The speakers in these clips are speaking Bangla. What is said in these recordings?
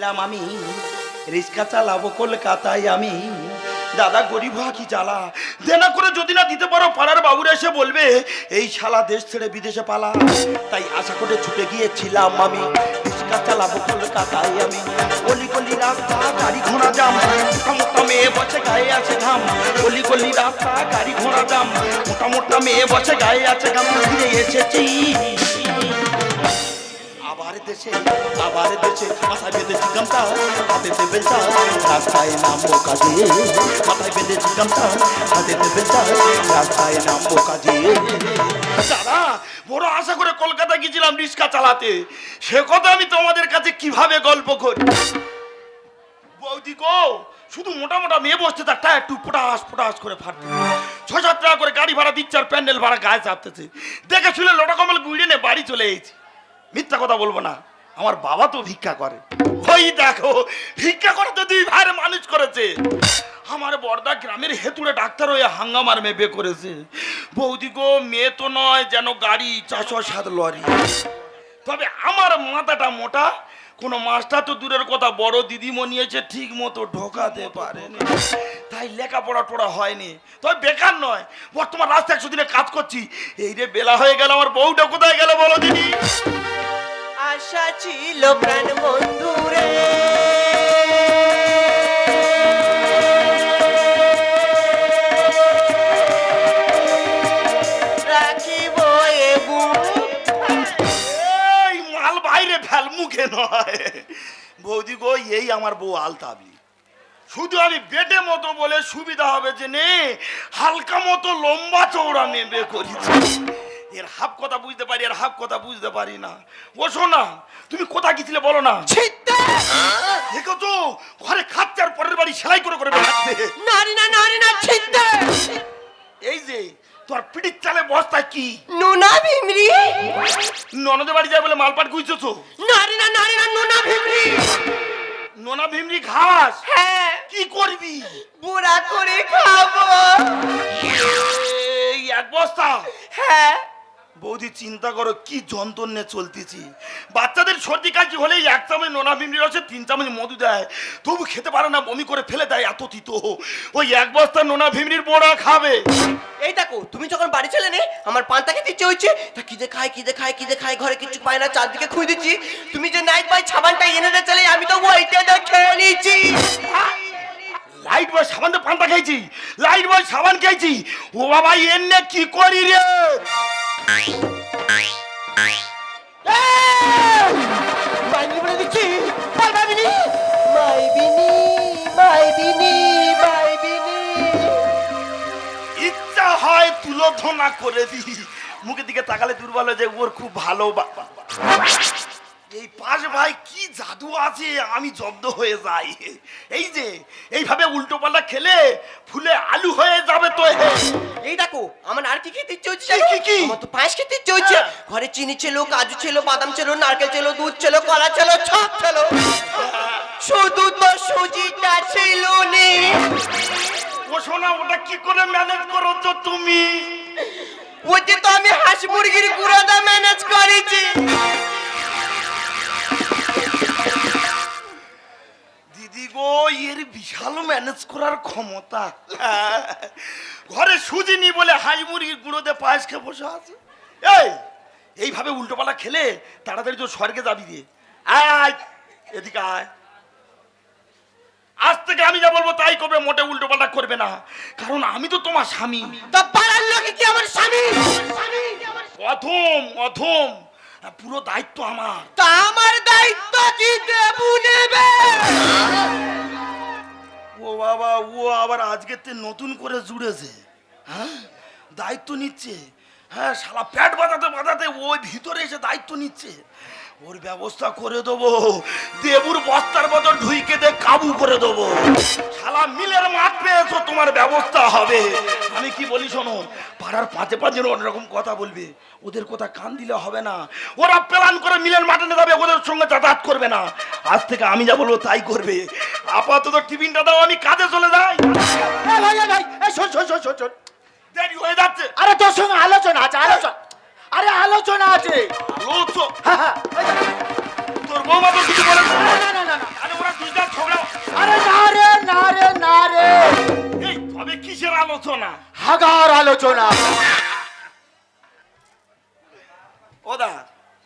ছিলাম আমি। রিক্সা চালাবো কলকাতায় আমি। দাদা গরিব হওয়া কি জ্বালা দেনা করে যদি না দিতে পারো, পাড়ার বাবুরা এসে বলবে, এই শালা দেশ ছেড়ে বিদেশে পালা। তাই আশা করে ছুটে গিয়েছিলাম আমি। রিক্সা চালাবো কলকাতায় আমি। গলি গলি রাস্তা, গাড়ি ঘোড়া জাম। মোটা মোটা মেয়ে বসে গায়ে আছে ঘাম। গলি গলি রাস্তা, গাড়ি ঘোড়া জাম। মোটা মোটা মেয়ে বসে গায়ে আছে ঘাম। ফিরে এসেছি। আবার দেশে আবার দেশে বেঁধেছি গামছা হাতেতে রাস্তায় মাথায় বেঁধেছি গামছা হাতেতে রাস্তায় দাদা, বড় আশা করে কলকাতা গেছিলাম রিক্সা চালাতে। সে কথা আমি তোমাদের কাছে কীভাবে গল্প করি? বৌদি গো, শুধু মোটা মোটা মেয়ে বসতে তার টায়ার একটু ফোটাস ফোটাস করে ফাটতে ছ সাত টাকা করে গাড়ি ভাড়া দিচ্ছে আর প্যান্ডেল ভাড়া গায়ে চাপতেছে। দেখে শুনে লোটা কমল গুড়িয়ে বাড়ি চলে এসেছি। মিথ্যা কথা বলব না। আমার বাবা তো ভিক্ষা করে। ওই দেখো, ভিক্ষা করে তো দুই ভাইয়ের মানুষ করেছে। আমার বর্দা গ্রামের হেতুড়ে ডাক্তার হয়ে হাঙ্গামার বিয়ে করেছে। বৌদি গো, মেয়ে তো নয়, যেন গাড়ি চারশো সাত লরি। তবে আমার মাথাটা মোটা। কোনো মাস্টার তো দূরের কথা, বড় দিদিমণি এসে ঠিক মতো ঢোকাতে পারেনি। তাই লেখাপড়া টোড়া হয়নি। তবে বেকার নয়। বর্তমান রাস্তা একশো দিনে কাজ করছি। এই রে বেলা হয়ে গেল, আমার বউটা কোথায় গেল বলো দিদি? আশা ছিল প্রাণ বন্ধুরে মাল বাইরে ফেল, মুখে নয়। বৌদি গো, এই আমার বউ আলতাবলি শুধু আমি মতো বলে সুবিধা হবে যে নে, হালকা মতো লম্বা চৌড়া নেবে করেছি। এর হাফ কথা বুঝতে পারি আর হাফ কথা বুঝতে পারি না। ও শোনা তুমি কোথা গেছিলে বলো না? দেখো তো ঘরে খাচ্ছে আর পরের বাড়ি সেলাই করে করে বেড়াচ্ছে। নারী না নারী না এই যে তোর পিঠির চালে বস্তা কি? নোনা ভিমরি! ননদের বাড়ি যায় বলে মালপাট গুইছো নারী না নারী না নুনা ভিমরি! নোনা ভিমরি ঘাস? হ্যাঁ। কি করবি? বুড়া করে খাব। এক বস্তা। হ্যাঁ। বৌদি চিন্তা করো কি যন্ত্রণে চলতেছি। বাচ্চাদের সর্দি কাশি হলেই এক চামচ নোনা ভিমরি রসে তিন চামচ মধু দেয়। তবু খেতে পারে না বমি করে ফেলে দেয় এত তিতো। ওই এক বস্তা নোনা ভিমরির পোড়া খাবে। এই দেখো তুমি যখন বাড়ি চলে নে আমার পান্তা খেতে ইচ্ছে হচ্ছে তা কি খাই কি খাই কি খাই ঘরে কিছু পায় না চারদিকে খুঁজে দিচ্ছি। তুমি যে নাইট বাই সাবানটা এনে দে চলে আমি তো ওইটা দেখে নিয়েছি। লাইট বয় সাবান দিয়ে পান্তা খাইছি লাইট বয় সাবান খাইছি ও বাবা এনে কি করি রে? ইচ্ছা হয় তুলো ধনা করে দি মুখের দিকে তাকালে দুর্বল হয়ে যায়, ওর খুব ভালো বা- বা- বা- এই পাশ ভাই কি জাদু আছে? আমি জব্দ হয়ে যাই। এই যে এইভাবে উল্টো পাল্টা খেলে ফুলে আলু হয়ে যাবে তো এই দেখো আমার আর কি খেতে ইচ্ছে হচ্ছে কি, কি? আমার তো পায়েস খেতে ইচ্ছে হচ্ছে। হ্যাঁ। ঘরে চিনি ছিল কাজু ছিল বাদাম ছিল নারকেল ছিল দুধ ছিল কলা ছিল সব ছিল। শুধু তো সুজিটা ছিল নে। ও শোনা ওটা কি করে ম্যানেজ করো তো তুমি ওতে তো আমি হাঁস মুরগির গুঁড়োটা ম্যানেজ করেছি। দিদি গো এর বিশাল ম্যানেজ করার ক্ষমতা। ঘরে সুজি নি বলে হাই মুরগির গুঁড়োতে পায়েস খেয়ে বসে আছে। এই এইভাবে উল্টো পালা খেলে তাড়াতাড়ি তো স্বর্গে যাবি রে। আয় আয় এদিকে আয়। আজ থেকে আমি যা বলব তাই করবে মোটে উল্টো পাল্টা করবে না। কারণ আমি তো তোমার স্বামী। তা পাড়ার লোকে কি আমার স্বামী? অধম অধম। পুরো দায়িত্ব আমার। তা আমার দায়িত্ব কি দেবু নেবে ও বাবা ও আবার আজকে তে নতুন করে জুড়েছে। হ্যাঁ? দায়িত্ব নিচ্ছে। হ্যাঁ শালা প্যাট বাজাতে বাজাতে ওই ভিতরে এসে দায়িত্ব নিচ্ছে। ওর ব্যবস্থা করে দেবো। দেবুর বস্তার মতো ঢুইকে দে কাবু করে দেবো। শালা মিলের মাঠ পেয়েছ তোমার ব্যবস্থা হবে। আমি কি বলি শোনো পাড়ার পাঁচে পাঁচের অন্যরকম কথা বলবে ওদের কথা কান দিলে হবে না। ওরা প্ল্যান করে মিলের মাঠে নিয়ে যাবে ওদের সঙ্গে যাতায়াত করবে না। আজ থেকে আমি যা বলব তাই করবে। আপাতত টিফিনটা দাও আমি কাজে চলে যাই। ভাই ভাই শোন শোন শোন শোন শোন। দেরি হয়ে যাচ্ছে। আরে তোর সঙ্গে আলোচনা আছে আলোচনা। আরে আলোচনা আছে। হ্যাঁ হ্যাঁ। তোর বৌমা তো কিছু বলে না। না না না আরে দুইটা ঝগড়া। আরে না রে না রে না রে। এই তবে কিসের আলোচনা? হাগার আলোচনা। ওদা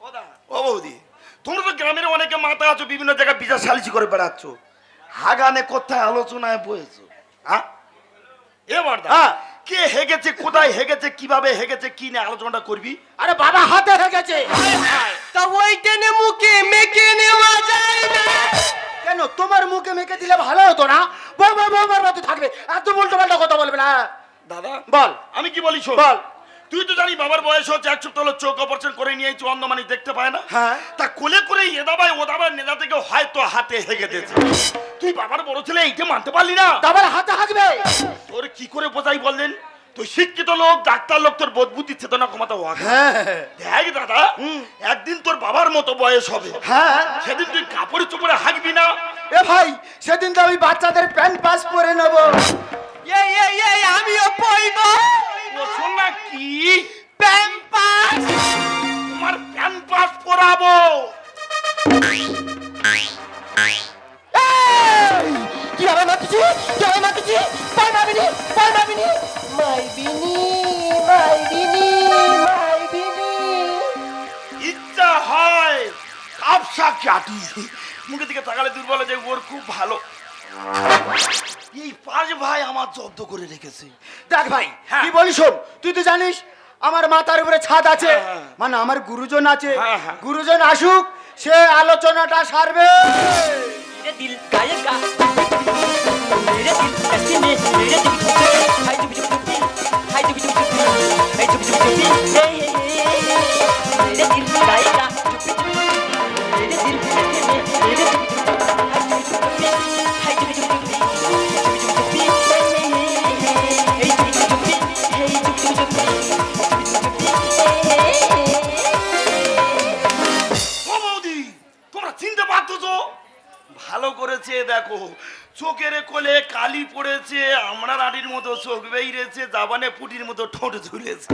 ওদা। ও বৌদি তোমরা তো গ্রামের অনেকে মাথা আছো বিভিন্ন জায়গায় বিচার সালিশি করে বেড়াচ্ছ। হাগানে কোথায় আলোচনায় বয়েছো হ্যাঁ এবার হ্যাঁ। কে হেগেছে কোথায় হেগেছে কীভাবে হেগেছে কি নিয়ে আলোচনাটা করবি? আরে বাবা হাতে হেগেছে। তা ওই টেনে মুখে মেখে নেওয়া যায় না। কেন? তোমার মুখে মেখে দিলে ভালো হতো না? বল বল বল থাকবে। এত উল্টো পাল্টা কথা বলবে না। দাদা বল। আমি কি বলিছো বল। তুই তো জানি বাবার বয়স হচ্ছে এক সপ্তাহ হলো চোখ অপারেশন করে নিয়ে এই অন্ধ মানুষ দেখতে পায় না। হ্যাঁ। তা কোলে করে এদাবাই ওদাবাই নেদা থেকে হয়তো হাতে হেগে দিয়েছে। তুই বাবার বড় ছেলে এইটা মানতে পারলি না? তারপরে হাতে হাঁকবে। তোর কি করে বোঝাই বললেন? তুই শিক্ষিত লোক ডাক্তার লোক তোর বোধ বুদ্ধি চেতনা ক্ষমতা হওয়া হ্যাঁ। দেখ দাদা একদিন তোর বাবার মতো বয়স হবে। হ্যাঁ। সেদিন তুই কাপড় চোপড়ে হাঁকবি না। এ ভাই সেদিন তো আমি বাচ্চাদের প্যান্ট পাস পরে নেব। এই এই এই আমিও পইব ও না কি? প্যাম্পাস তোমার প্যাম্পাস পরাবো। কি হবে মাতুছি? কি হবে মাতুছি? পাই মামিনি পাই মামিনি মাইবিনি মাইবিনি মাইবিনি। ইচ্ছা হয় কাপসা কাটি। মুখের দিকে তাকালে দুর্বল যে ওর খুব ভালো। এই পাঁচ ভাই আমার জব্দ করে রেখেছে দেখ ভাই হ্যাঁ। কি বলি শোন তুই তো জানিস আমার মাথার উপরে ছাদ আছে হ্যাঁ, হ্যাঁ। মানে আমার গুরুজন আছে হ্যাঁ, হ্যাঁ। গুরুজন আসুক সে আলোচনাটা সারবে मेरे দেখো চোখের কোলে কালি পড়েছে আমরা নাটির মতো চোখ বেরিয়েছে জাবানে পুটির মতো ঠোঁট ঝুলেছে।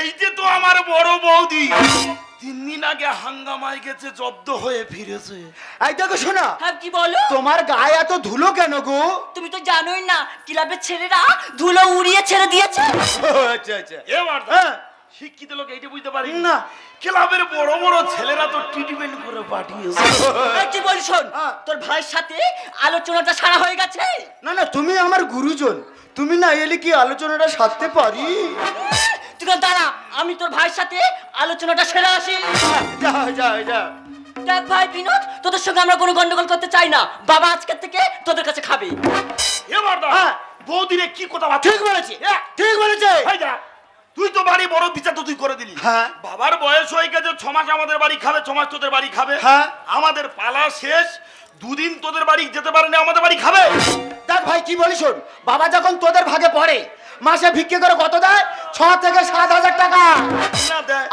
এই যে তো আমার বড় বৌদি তিন দিন আগে হাঙ্গামায় গেছে জব্দ হয়ে ফিরেছে। এই দেখো শোনা হ্যাঁ কি বলো? তোমার গায়ে এত ধুলো কেন গো? তুমি তো জানোই না ক্লাবের ছেলেরা ধুলো উড়িয়ে ছেড়ে দিয়েছে। আচ্ছা আচ্ছা। এবার হ্যাঁ। শিক্ষিত লোক এইটা বুঝতে পারি না। ক্লাবের বড় বড় ছেলেরা তো ট্রিটমেন্ট করে পাঠিয়েছে। এই কি বলি শোন হ্যাঁ। তোর ভাইয়ের সাথে আলোচনাটা সারা হয়ে গেছে? না না তুমি আমার গুরুজন। তুমি না এলে কি আলোচনাটা সারতে পারি? তুই দাঁড়া আমি তোর ভাইয়ের সাথে আলোচনাটা সেরে আসি। যা যা যা। দেখ ভাই বিনোদ তোদের সঙ্গে আমরা কোনো গন্ডগোল করতে চাই না। বাবা আজকের থেকে তোদের কাছে খাবে। এবার দা হ্যাঁ। বৌদিরে কি কথা ঠিক বলেছে ঠিক বলেছে। তুই তো বাড়ি বড় বিচার তো তুই করে দিলি। হ্যাঁ। বাবার বয়স হয়ে গেছে ছ মাস আমাদের বাড়ি খাবে ছ মাস তোদের বাড়ি খাবে। হ্যাঁ। আমাদের পালা শেষ দুদিন তোদের বাড়ি যেতে পারে না আমাদের বাড়ি খাবে। দেখ ভাই কি বলি শোন? বাবা যখন তোদের ভাগে পড়ে মাসে ভিক্ষে করে কত দেয়? ছ থেকে সাত হাজার টাকা।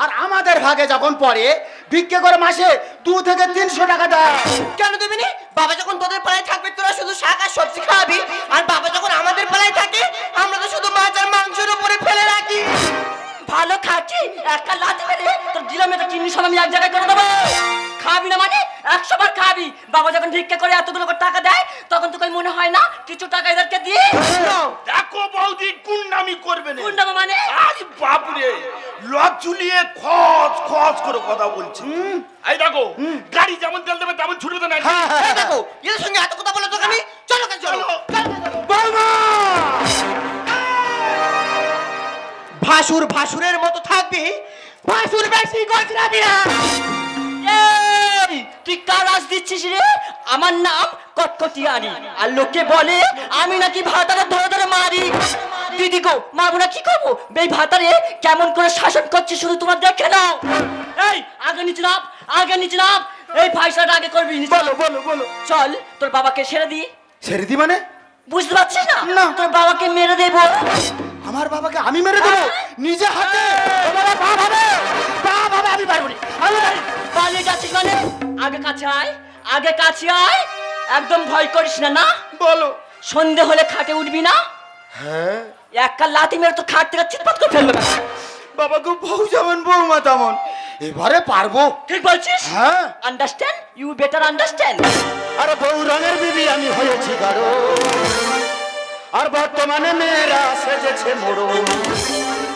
আর আমাদের ভাগে যখন পড়ে ভিক্ষে করে মাসে দু থেকে তিনশো টাকা দেয়। কেন দেবে নি? বাবা যখন তোদের পাড়ায় থাকবে তোরা শুধু শাক আর সবজি খাওয়াবি। আর বাবা যখন আমাদের পাড়ায় থাকে আমরা তো শুধু মাছ আর ভালো খাচ্ছি একটা লাথি মেরে তোর দিলাম এটা চিনি সব আমি এক জায়গায় করে দেবো। খাবি না মানে? একশো বার খাবি। বাবা যখন ভিক্ষা করে এতগুলো করে টাকা দেয় তখন তোকে মনে হয় না কিছু টাকা এদেরকে দিয়ে দেখো বৌদি গুন্ডামি করবে না। গুন্ডামো মানে? আরে বাপরে লজ ঝুলিয়ে খচ খচ করে কথা বলছে। এই দেখো গাড়ি যেমন তেল দেবে তেমন ছুটবে তো না। হ্যাঁ, হ্যাঁ, দেখো এর সঙ্গে এত কথা বলে তোকে আমি? চলো কাজ চলো। বৌমা! ভাসুর ভাসুরের মতো থাকবি? ভাসুর বেশি গজরাবি না। এই, তুই কার আজ দিচ্ছিস রে? আমার নাম কটকটিয়ানি। আর লোকে বলে আমি নাকি ভাতারে ধরে ধরে মারি। দিদি গো মারবো না কি করব? এই ভাতারে কেমন করে শাসন করছে শুধু তোমার দেখে নাও। এই আগে নিচে নাম আগে নিচে নাম এই ফাইসলাটা আগে করবি নিচে বলো বলো বলো। চল তোর বাবাকে ছেড়ে দি। ছেড়ে দি মানে? বুঝতে পারছিস না? না। তোর বাবাকে মেরে দেবো। আমার বাবাকে আমি মেরে দেবো। নিজে হাতে। ও বাবা পা ভাবে পা ভাবে আমি পারব না। আমি পালিয়ে যাচ্ছিস মানে? আগে কাছে আয় আগে কাছে আয়। একদম ভয় করিস না না? বলো। সন্ধে হলে খাটে উঠবি না? হ্যাঁ। একটা লাথি মেরে তো খাট থেকে চিৎপাত করে ফেলবে বাবা গো বউ যেমন বৌমা তেমন। এবারে পারব। ঠিক বলছিস? হ্যাঁ। আন্ডারস্ট্যান্ড ইউ বেটার আন্ডারস্ট্যান্ড আরে বউ রঙের বিবি আমি হয়েছি গাঢ় আর বর্তমানে মেয়েরা সেজেছে মোড়ো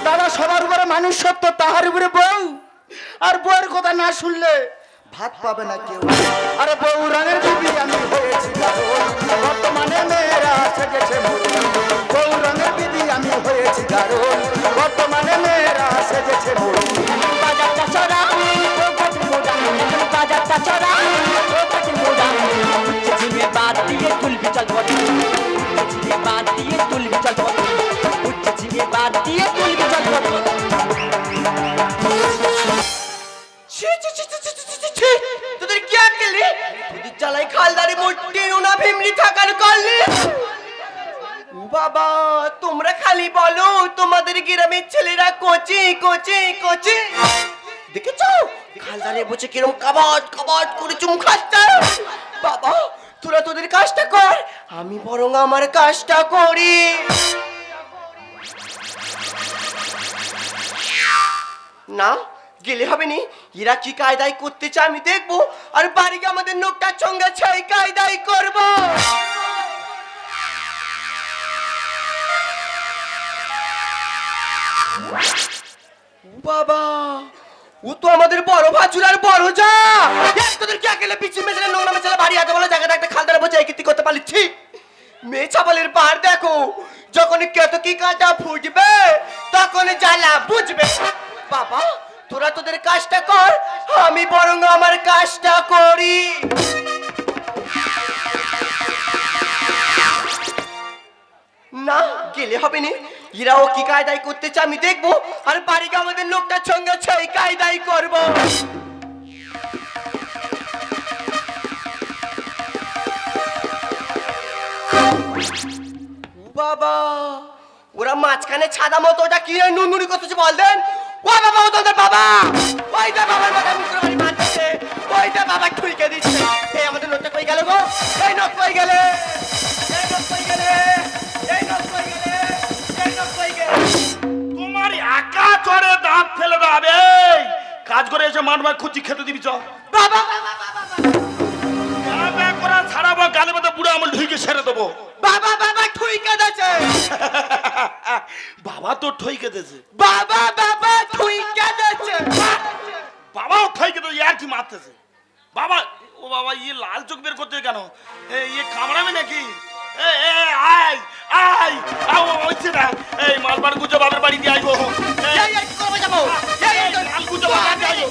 দাদা সবার উপরে মানুষ সত্য তাহার উপরে বউ। আর বউয়ের কথা না শুনলে ভাত পাবে না কেউ। আরে বউ রঙের বিবি আমি হয়েছি বর্তমানে মেয়েরা সেজেছে মোড়ো বউ রঙের বিবি আমি হয়েছি গাঢ় বর্তমানে মেয়েরা সেজেছে মোড়ো বাজারটা চড়া বাজারটা চড়া বাদ দিয়ে তুলবি চল উঠেছি বাবা, তোমরা খালি বলো, তোমাদের গ্রামের ছেলেরা কোচে কোচে কোচে। দেখেছ? খালদারে বসে কিরম কাবাট কাবাট করে চুম খাচ্ছে। আমি বরং আমার কাজটা করি। না, গেলে হবে নি? এরা কি কায়দায় করতে চায় আমি দেখব। আর বাড়ি গিয়ে আমাদের নোকটার সঙ্গে ছাই কায়দাই করব। বাবা, ও তো আমাদের বড় ভাচুর আর বড় যা। তোদের কি আকেলে পিছু মেশালে নোংরা মেশালে বাড়ি হাতে বলে জায়গাটা একটা খালদারে এই কীর্তি করতে পারছি মেয়ে ছাপালের পাহাড় দেখো। যখন কেত কি কাঁটা ফুটবে তখন জ্বালা বুঝবে। বাবা, তোরা তোদের কাজটা কর, আমি বরং আমার কাজটা করি। না, গেলে হবে নি। এরাও কি কায়দাই করতে চায় আমি দেখব, আর বাড়িকে আমাদের লোকটার সঙ্গে সেই কায়দাই করব। বাবা। ওরা মাঝখানে ছাদা মতো ওটা কি রে নুনগুড়ি করতেছে বল দেন। ও বাবা ও তোদের বাবা। ওই দে বাবার মাথা মুখের বাড়ি মারতেছে। ওই দে বাবা ঠুইকে দিচ্ছে। এই আমাদের লোকটা কই গেল গো? এই নখ কই গেলে? এই নখ কই গেলে? এই নখ কই গেলে? এই নখ কই গেলে? তোমার একা চড়ে দাঁত ফেলে দাবে কাজ করে এসে মাঠ মাঠ খুঁজি খেতে দিবি চ। বাবা বাবা বাবা ব্যাবা করা ছাড়াবো গালে মতো বুড়ো আমল ঢুকে সেরে দেবো বাবা বাবা ঠুইকে দিচ্ছে বাবা তো ঠইকে দিয়েছে বাবা বাবা ঠুইকে দিচ্ছে বাবাও ঠইকে দিয়েছে আর কি মারতেছে বাবা ও বাবা ইয়ে লাল চোখ বের করতে কেন এ, ইয়ে কামড়াবে নাকি এ, এ, আও হচ্ছে না এই মালবার গুজো বাবার বাড়ি দিয়ে আইবো এই, করবে যাব এই এই এই, লাল গুজো বাবার বাড়ি আইবো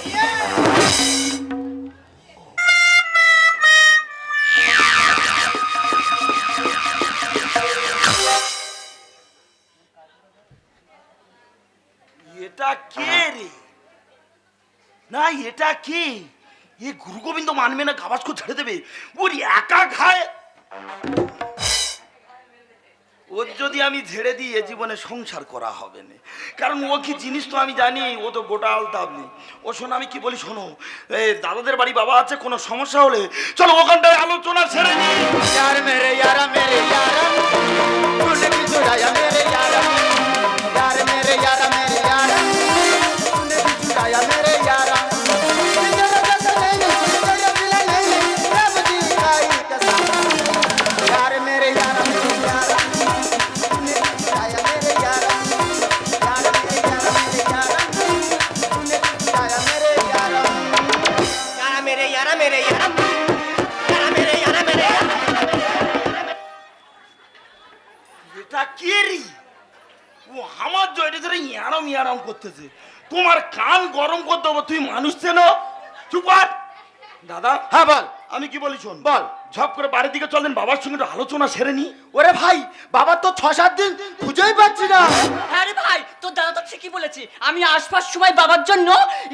কে না, এটা কে? এ গুরু গোবিন্দ মানবে না গাবাসকো ছেড়ে দেবে। ওর একা খায় ওর যদি আমি ঝেড়ে দিই, এ জীবনে সংসার করা হবে না। কারণ ও কি জিনিস তো আমি জানি, ও তো গোটা আলতাবলি ও শোনো, আমি কি বলি, শোনো দাদাদের বাড়ি বাবা আছে, কোনো সমস্যা হলে চলো ওখানটায় আলোচনা সেরে নিই। বলি শোন। বল। ঝপ করে বাড়ির দিকে চলেন বাবার সঙ্গে একটু আলোচনা সেরে নি। ওরে ভাই বাবার তো ছ সাত দিন খুঁজেই পাচ্ছি না। হ্যাঁ রে ভাই তোর দাদা তো ঠিকই বলেছে। আমি আসবার সময় বাবার জন্য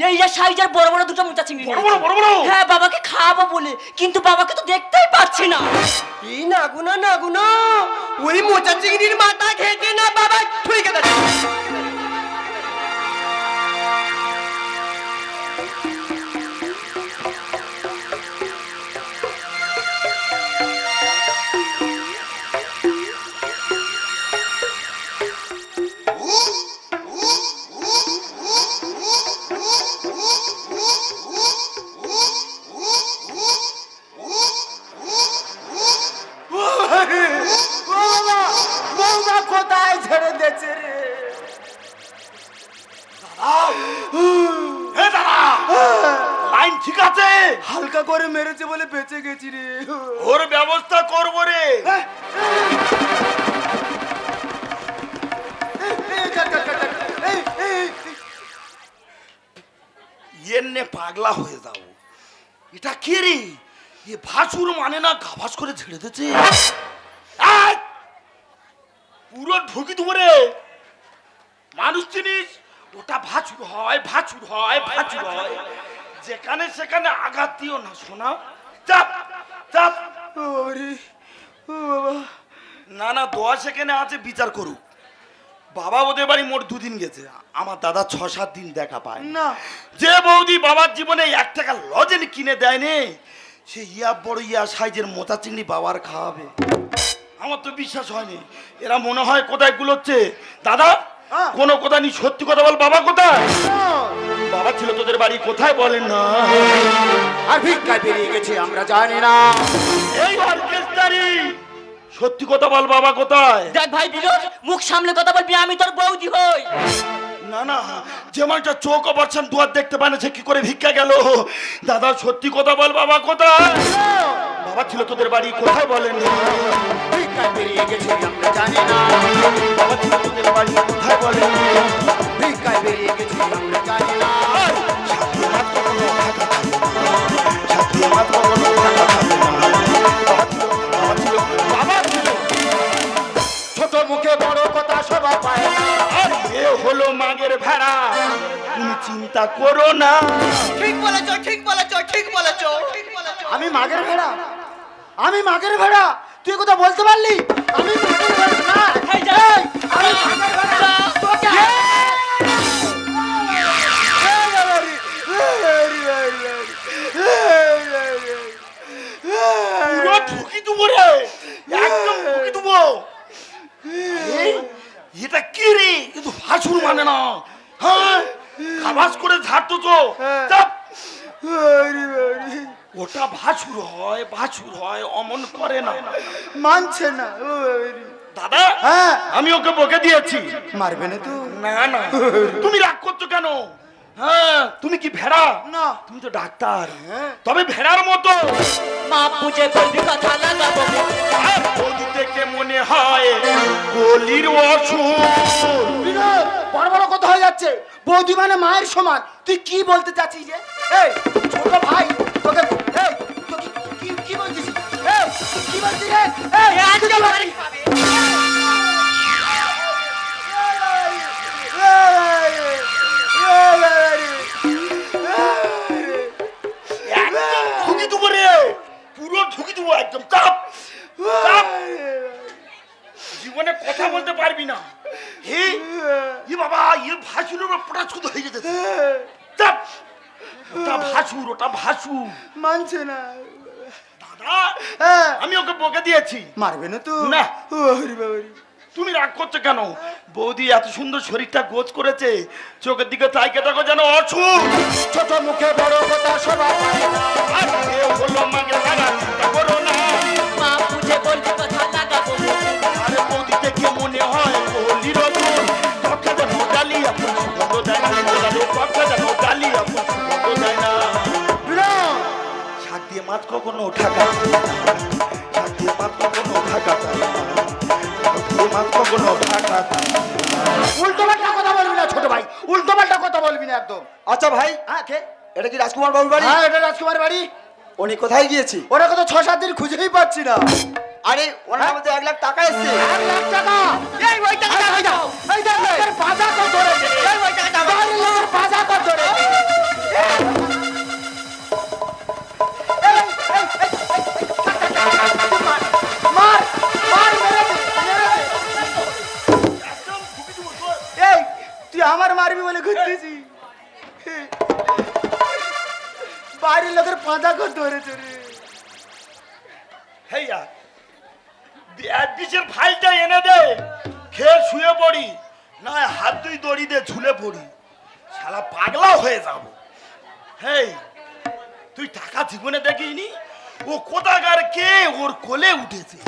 এই যে সাইজের বড় বড় দুটো মোচা চিংড়ি বড় বড়, বড় বড়? হ্যাঁ বাবাকে খাওয়াবো বলে কিন্তু বাবাকে তো দেখতেই পাচ্ছি না। এই নাগুনা নাগুনা। ওই মোচা চিংড়ির মাথা ঘেটে না বাবা ঠুই কে বেঁচে গেছি রে। ওর ব্যবস্থা করব রে। পাগলা হয়ে যাও। এটা কে রে? এ ভাসুর মানে না করে ছেড়ে দিচ্ছে পুরো ঢুকি মানুষ জিনিস ওটা ভাচুর হয় ভাচুর হয় ভাচুর হয়। যেখানে সেখানে আঘাত দিও না শোনা চাপ চাপ। ও রে ও বাবা। না না দোয়া সেখানে আছে বিচার করুক। বাবা ওদের বাড়ি মোট দুদিন গেছে। আমার দাদা ছ সাত দিন দেখা পায়। না। যে বৌদি বাবার জীবনে এক টাকা লজেন কিনে দেয়নি সে ইয়া বড় ইয়া সাইজের মোটা চিংড়ি বাবার খাওয়াবে। আমার তো বিশ্বাস হয়নি। এরা মনে হয় কোথায় গুলোচ্ছে। দাদা হ্যাঁ। কোনো কথা নি সত্যি কথা বল বাবা কোথায়? বাবা ছিল তোদের বাড়ি কোথায় বলেন না? আর ভিক্ষায় বেরিয়ে গেছে আমরা জানি না। এই অর্কেস্ট্রারি সত্যি কথা বল বাবা কোথায়? দেখ ভাই বিরোধ মুখ সামলে কথা বলবি আমি তোর বৌদি হই। না না যে মানুষটা চোখ অপারেশন দুয়ার দেখতে পায় না সে কি করে ভিক্ষা গেল? দাদা সত্যি কথা বল বাবা কোথায়? বাবা ছিল তোদের বাড়ি কোথায় বলেন ভিক্ষায় বেরিয়ে গেছে আমরা জানি না। বাবা ছিল তোদের বাড়ি কোথায় বলেন ভিক্ষায় বেরিয়ে গেছে আমরা মাগের ভেড়া। তুমি চিন্তা করো না। ঠিক বলেছ ঠিক বলেছ ঠিক বলেছ। ঠিক বলেছ আমি মাগের ভেড়া। আমি মাগের ভেড়া। তুই কথা বলতে পারলি? আমি মাগের ভেড়া। না এই যা। আমি মাগের ভেড়া। তোকে পুরো ঢুকি দেবো রে। একদম ঢুকি দেবো। এই, এটা কি রে? কিন্তু ভাসুর মানে না। হ্যাঁ? খাবাস করে ঝাড়তো তো চাপ। ওটা ভাসুর হয় ভাসুর হয় অমন করে না। মানছে না ও দাদা হ্যাঁ। আমি ওকে বকে দিয়েছি। মারবে না তো। না না। তুমি রাগ করছ কেন? হ্যাঁ তুমি কি ভেড়া? না। তুমি তো ডাক্তার। হ্যাঁ। তবে ভেড়ার মতো। মা বুঝে বলবি কথা লাগাবো বৌদি দেখে মনে হয় গলির অসুর। বড় বড় কথা হয়ে যাচ্ছে। বৌদি মানে মায়ের সমান। তুই কি বলতে চাচ্ছিস যে? এই ছোট ভাই তোকে এই তোকে কি কি বলছিস? এই কি বলছিস এই পুরো ঢুকি দেবো একদম। চাপ। চাপ। জীবনে কথা বলতে পারবি না। হে ই বাবা ই ভাসুর পটাশুদ হয়ে যেতে ওটা ভাসুর ওটা ভাসুর। মানছে না। দাদা আমি ওকে বকে দিয়েছি। মারবে না তো। না। ওরে বাবারে। তুমি রাগ করছ কেন? বৌদি এত সুন্দর শরীরটা গোছ করেছে চোখের দিকে তাইকে দেখো যেন অসুখ ছোট মুখে বড় কথা সবাই শাক দিয়ে মাছ কখনো ঠাকা শাক দিয়ে মাছ কখনো ঠাকা উল্টো পাল্টা কথা বলবি না ছোট ভাই। উল্টো পাল্টা কথা বলবি না একদম। আচ্ছা ভাই হ্যাঁ কে? এটা কি রাজকুমার বাবুর বাড়ি? হ্যাঁ এটা রাজকুমার বাড়ি। উনি কোথায় গিয়েছি? ওরা কত ছ সাত দিন খুঁজেই পাচ্ছি না। আরে ওনার মধ্যে এক লাখ টাকা এসছে। এক লাখ টাকা? এই ওই টাকাটা এই দাও। এই লোকের পাজা কর ধরেছে এই ওই টাকাটা দাও বাড়ির লোকের পাজা মারবি বলে ঘুরতেছি। বাড়ির লোকের পাঁজা কর ধরেছে রে। হেইয়া বিশের ফাইলটা এনে দে, খেয়ে শুয়ে পড়ি না হাত দুই দড়ি দে ঝুলে পড়ি। শালা পাগলা হয়ে যাব। হেই, তুই টাকা জীবনে দেখিনি? ও কোথাকার কে? ওর কোলে উঠেছে।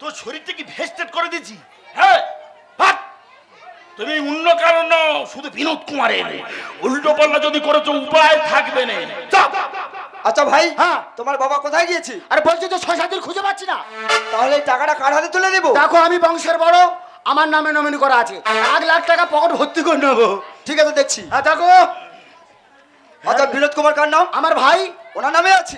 তোর শরীরটা কি ভেস্টেড করে দিয়েছি? হ্যাঁ! তুমি অন্য কারণ নও শুধু বিনোদ কুমারের। উল্টো পাল্লা যদি করেছ উপায় থাকবে না। আচ্ছা ভাই হ্যাঁ। তোমার বাবা কোথায় গিয়েছে? আর বলছি তো ছয় সাত দিন খুঁজে পাচ্ছি না। তাহলে টাকাটা কার হাতে তুলে দেবো? দেখো আমি বংশের বড় আমার নামে নমিনি করা আছে। এক লাখ টাকা পকেট ভর্তি করে নেব। ঠিক আছে দেখছি। হ্যাঁ দেখো। আচ্ছা বিনোদ কুমার কার নাম? আমার ভাই। ওনার নামে আছে?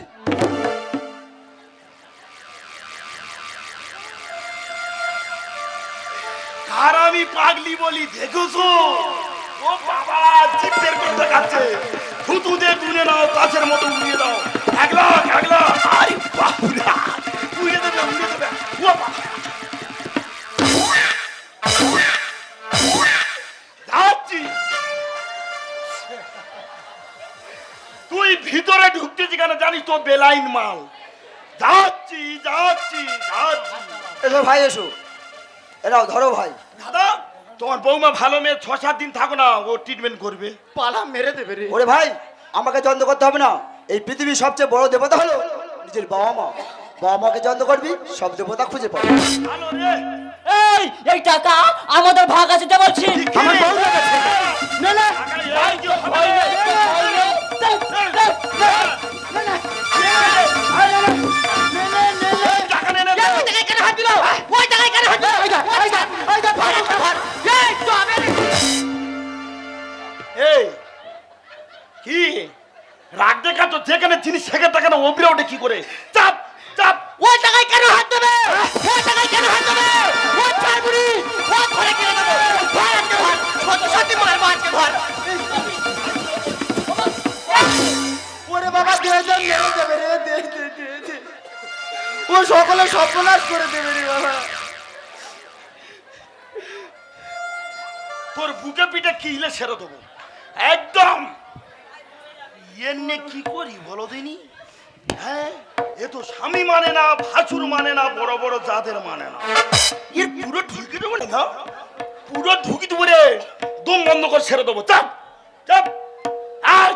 আমি পাগলি বলি দেখেছ ও বাবা চিপের করতে খাচ্ছে থুতু দিয়ে তুলে নাও, গাছের মতো উড়িয়ে দাও। আরে উড়িয়ে দেবে উড়িয়ে দেবে। ও বাবা। তুই ভিতরে ঢুকতেছি কেন জানিস তো, বেলাইন মাল। যাচ্ছি যাচ্ছি যাচ্ছি। এসো ভাই, এসো। এরাও ধরো ভাই। দাদা তোমার বৌমা ভালো মেয়ে ছ সাত দিন থাকো না ও ট্রিটমেন্ট করবে পালা মেরে দেবে রে ওরে ভাই আমাকে যন্ত্র করতে হবে না এই পৃথিবীর সবচেয়ে বড় দেবতা হলো নিজের বাবা মা বাবা মাকে যন্ত্র করবি সব দেবতা খুঁজে পাবি ভালো রে এই এই টাকা আমাদের ভাগ আছে যা বলছি আমার বউ লেগেছে নে নে টাকা এই যে হবে। টাকা নে, নে, নে। এই কি? রাগ দেখা তো যেখানে জিনিস সেখানে টাকা না ওপরে ওঠে কি করে? চাপ চাপ। ওই টাকায় কেন হাত দেবে? ওই টাকায় কেন হাত দেবে? ওই ঘরে কেন দেবে? আজকে কত মারবো আজকে ওরে বাবা দে দে মেরে দেবে রে দে দে দে দে। ও সকলে সর্বনাশ করে দেবে রে বাবা। তোর বুকে পিঠে কিলে সেরে দেবো? একদম। এনে কি করি বলো দিনি? হ্যাঁ এ তো স্বামী মানে না ভাসুর মানে না বড় বড় জাতের মানে না। এর পুরো ঢুকি দেবো না পুরো ঢুকি দেবো রে। দম বন্ধ করে ছেড়ে দেবো। চাপ চাপ। আর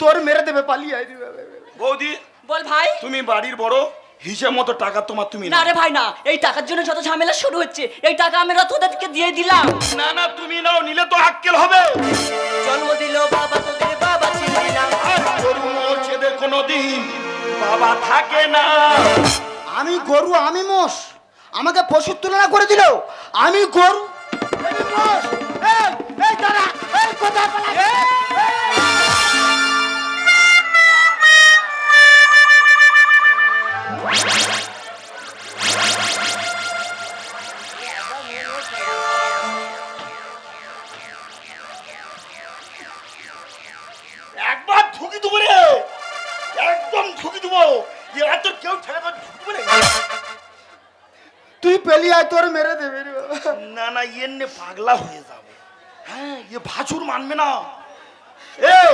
তোর মেরে দেবে পালিয়ে আই বাবা। বৌদি বল ভাই। তুমি বাড়ির বড়। হিসেব মতো টাকা তোমার তুমি না রে ভাই না। এই টাকার জন্য যত ঝামেলা শুরু হচ্ছে এই টাকা আমরা তোদেরকে দিয়ে দিলাম। না না তুমি নাও নিলে তো আক্কেল হবে। জন্ম দিল বাবা তোদের বাবা চিনলি না। আর গরু মোছেদের কোনোদিন বাবা থাকে না। আমি গরু আমি মোষ। আমাকে পশুর তুলনা করে দিল। আমি গরু আমি মোষ। এই এই পাগলা হয়ে যাবে। হ্যাঁ এ ভাসুর মানবে না। এই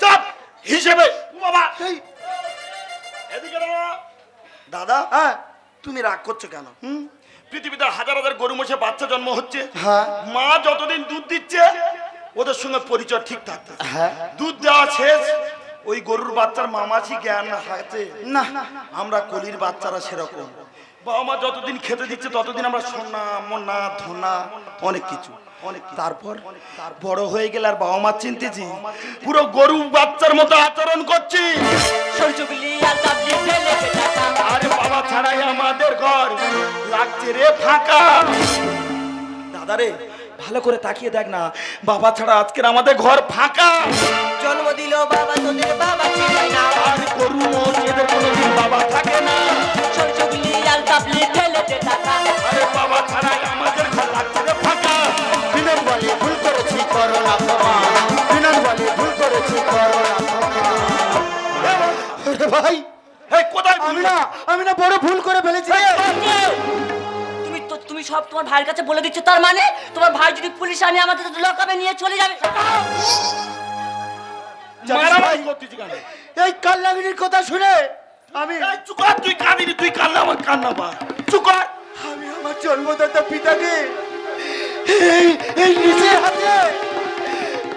চাপ হিসেবে। বাবা এই, এদিকে। দাদা হ্যাঁ তুমি রাগ করছ কেন? হুম? পৃথিবীতে হাজার হাজার গরু মোষে বাচ্চা জন্ম হচ্ছে। হ্যাঁ। মা যতদিন দুধ দিচ্ছে ওদের সঙ্গে পরিচয় ঠিক থাকতে হ্যাঁ। দুধ দেওয়া শেষ। ওই গরুর বাচ্চার মামাছি জ্ঞান না। আমরা কলির বাচ্চারা সেরকম। বাবা মা যতদিন খেতে দিচ্ছে ততদিন আমরা সোনা মোনা ধনা অনেক কিছু। তারপর বড় হয়ে গেলে আর বাবা মা চিনতেছি পুরো গরু বাচ্চার মতো আচরণ করছি। আর বাবা ছাড়াই আমাদের ঘর। লাগছে রে ফাঁকা। দাদা রে ভালো করে তাকিয়ে দেখ না। বাবা ছাড়া আজকের আমাদের ঘর ফাঁকা। জন্ম দিল বাবা তোদের বাবা না। আর গরু মোষ কোনোদিন বাবা থাকে না। সূর্য বিলি আর কাবলি ফেলে দে টাকা। আরে বাবা ছাড়াই আমাদের ঘর লাগছে রে ফাঁকা। বিনোদ বলে ভুল করেছি করোনা ক্ষমা বিনোদ বলে ভুল করেছি করোনা ক্ষমা ভাই এই কোথায় আমি না আমি না বড় ভুল করে ফেলেছি। তুমি তো তুমি সব তোমার ভাইয়ের কাছে বলে দিচ্ছ তার মানে তোমার ভাই যদি পুলিশ আনে আমাদের লকাবে নিয়ে চলে যাবে। মারামারি করতেছি কেন? এই কাল্লাগিনীর কথা শুনে আমি চুকার তুই কাঁদিনি তুই কান্না আমার কান্না পা। চুকার আমি আমার জন্মদাতা পিতাকে এই এই নিজের হাতে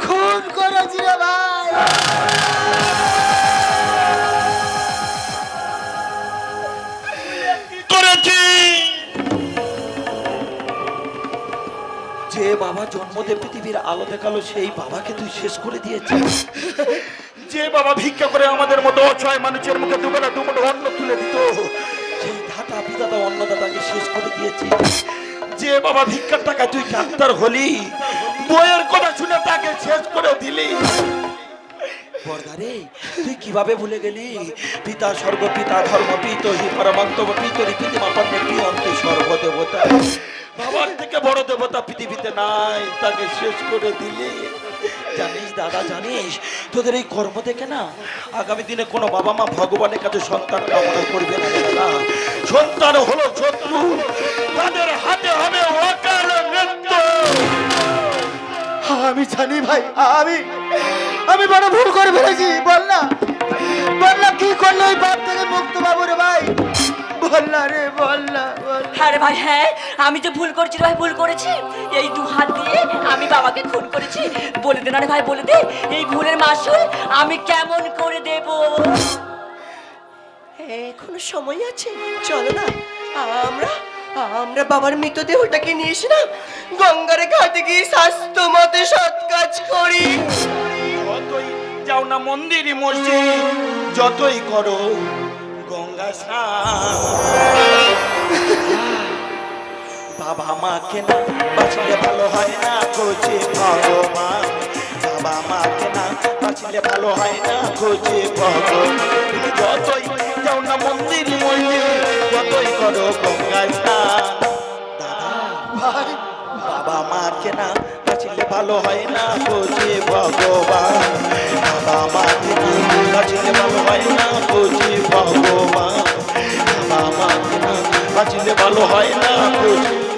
খুন করেছি রে ভাই। করেছি। যে বাবা জন্মতে পৃথিবীর আলো দেখাল সেই বাবাকে তুই শেষ করে দিয়েছিস। যে বাবা ভিক্ষা করে আমাদের মতো অসহায় মানুষের মুখে দুবেলা দুমুঠো অন্ন তুলে দিত, সেই দাতা পিতাতা অন্নদাতাকে শেষ করে দিয়েছিস যে বাবা ভিক্ষার টাকা তুই ডাক্তার হলি, বইয়ের কথা শুনে তাকে শেষ করে দিলি। বর্দারে তুই কীভাবে ভুলে গেলি? পিতা স্বর্গ, পিতা ধর্ম, পিত হি পরমন্তম পিতরি পিতিমা পণ্য প্রিয়ন্ত সর্বদেবতা বাবার থেকে বড় দেবতা পৃথিবীতে নাই, তাকে শেষ করে দিলি। জানিস দাদা, জানিস? তোদের এই কর্ম দেখে না আগামী দিনে কোনো বাবা মা ভগবানের কাছে সন্তান কামনা করবে না দাদা। সন্তান হলো শত্রু। তাদের হাতে হবে অকাল মৃত্যু। আমি জানি ভাই, আমি আমি বড় ভুল করে ফেলেছি। বল না বল না কি করলে ওই বাপ থেকে মুক্ত পাবো রে ভাই? বল না রে বল না বল আরে ভাই হ্যাঁ আমি যে ভুল করেছি রে ভাই ভুল করেছি? এই দু হাত দিয়ে আমি বাবাকে খুন করেছি। বলে দে না রে ভাই বলে দে। এই ভুলের মাসুল আমি কেমন করে দেব? এখনও সময় আছে চলো না। আমরা আমরা বাবার মৃতদেহটাকে নিয়ে এসে না গঙ্গার ঘাটে গিয়ে স্বাস্থ্য মতে সৎ কাজ করি। যতই যাও না মন্দির মসজিদ যতই করো স্নান বাবা মাকে না বাঁচলে ভালো হয় না খোঁজে ভগবান বাবা মাকে না বাঁচলে ভালো হয় না খোঁজে ভগবান যতই যাও না মন্দির মসজিদ যতই করো গঙ্গা স্নান। দাদা ভাই। বাবা মাকে না বাঁচলে ভালো হয় না বুঝি ভগবান। বাবা মাকে না বাঁচলে ভালো হয় না বুঝি ভগবান। বাবা মাকে না বাঁচলে ভালো হয় না বোঝে